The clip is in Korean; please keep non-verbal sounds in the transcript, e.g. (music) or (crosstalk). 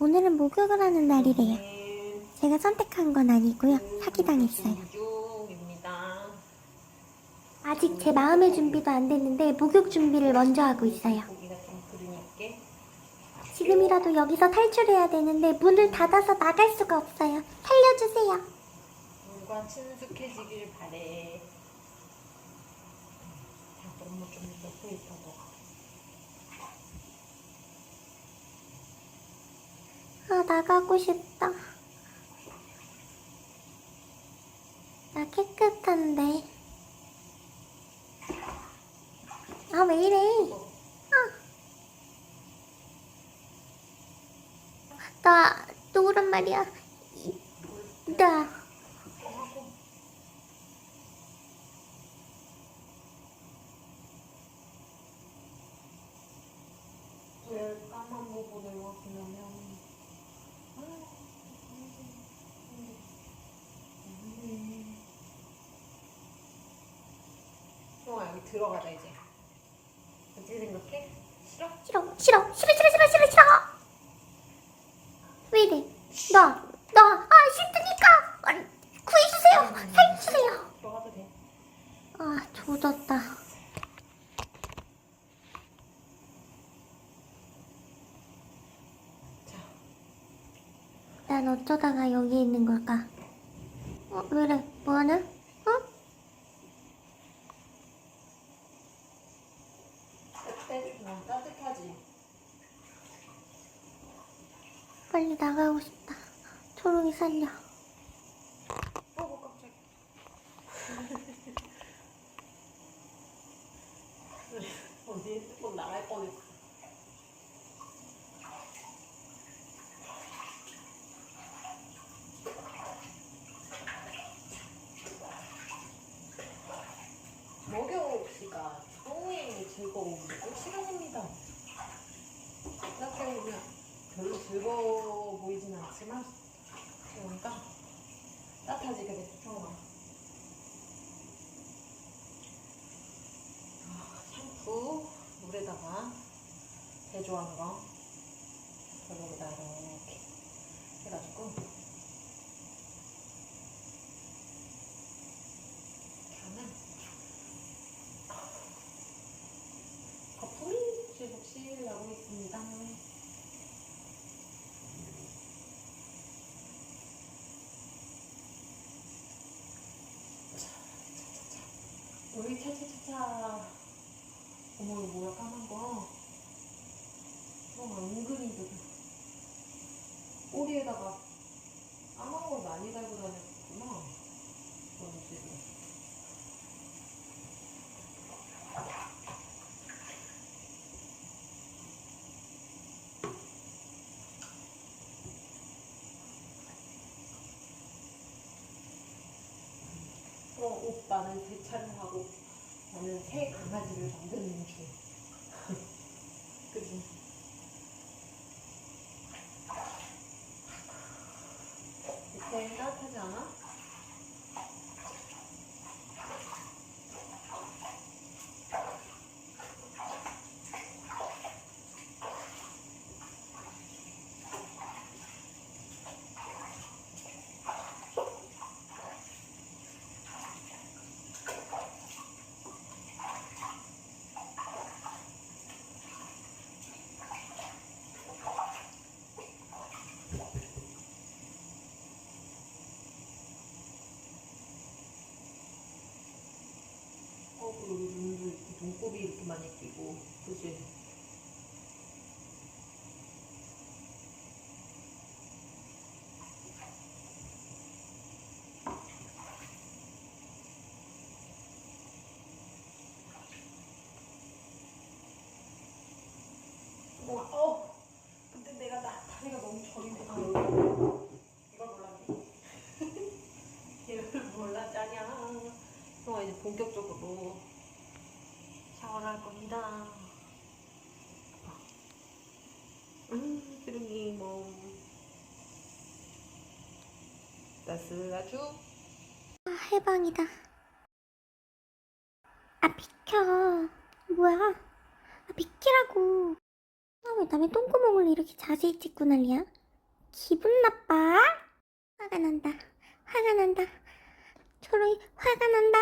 오늘은 목욕을 하는 날이래요. 네. 제가 선택한 건 아니고요. 사기당했어요. 아직 제 마음의 준비도 안 됐는데 목욕 준비를 먼저 하고 있어요. 지금이라도 여기서 탈출해야 되는데 문을 닫아서 나갈 수가 없어요. 살려주세요. 물과 친숙해지길 바래. 자, 너무 좀 너가. 아, 나가고 싶다. 나 깨끗한데. 아, 왜 이래? 아. 나, 또 오란 말이야. 이- 나. 까만 부분을 확인하면 형아 여기 들어가자 이제 어떻게 생각해? 싫어? 싫어, 싫어, 싫어, 싫어, 싫어, 싫어, 싫어. 왜 이래? 나, 나, 아, 싫으니까. 아니, 구해주세요. 살려주세요. 들어가도 돼 아, 조졌다. 자, 난 어쩌다가 여기 있는 걸까? 어, 왜 이래? 뭐하냐? 빨리 나가고 싶다. 초롱이 살려. 어우 깜짝이야 어디 핸드폰 나갈 뻔했어 목욕시가 성우의 즐거움이 꼭 시간입니다. 생각해 보면 별로 즐거워 보이진 않지만 그러니까 따뜻해지게 됐어 성우가 아, 샴푸 물에다가 제조한 거 여기다 이렇게 해가지고 이렇게 하면 거품이 실복실 나고 있습니다. 여기 차차차차. 어머 이거 뭐야 까만 거? 어, 은근히 도 꼬리에다가 까만 걸 많이 달고 다녔구나. 원지를 어, 오빠는 세차를 하고 나는 새 강아지를 만드는 중. (laughs) 그지? 밑에 따뜻하지 않아? 눈곱이 이렇게 많이 끼고, 그지? 어, 어, 근데 내가 나 다리가 너무 저리네. 아, 이걸 몰랐네. (laughs) 이걸 몰랐자냐. 형아 이제 본격적으로 샤워를 할 겁니다. 음, 기름이 뭐 따스하죠? 아, 해방이다. 아, 비켜. 뭐야? 아, 비키라고. 아, 왜 남의 똥구멍을 이렇게 자세히 찍고 난리야? 기분 나빠? 화가 난다. 화가 난다. 초롱이 화가 난다.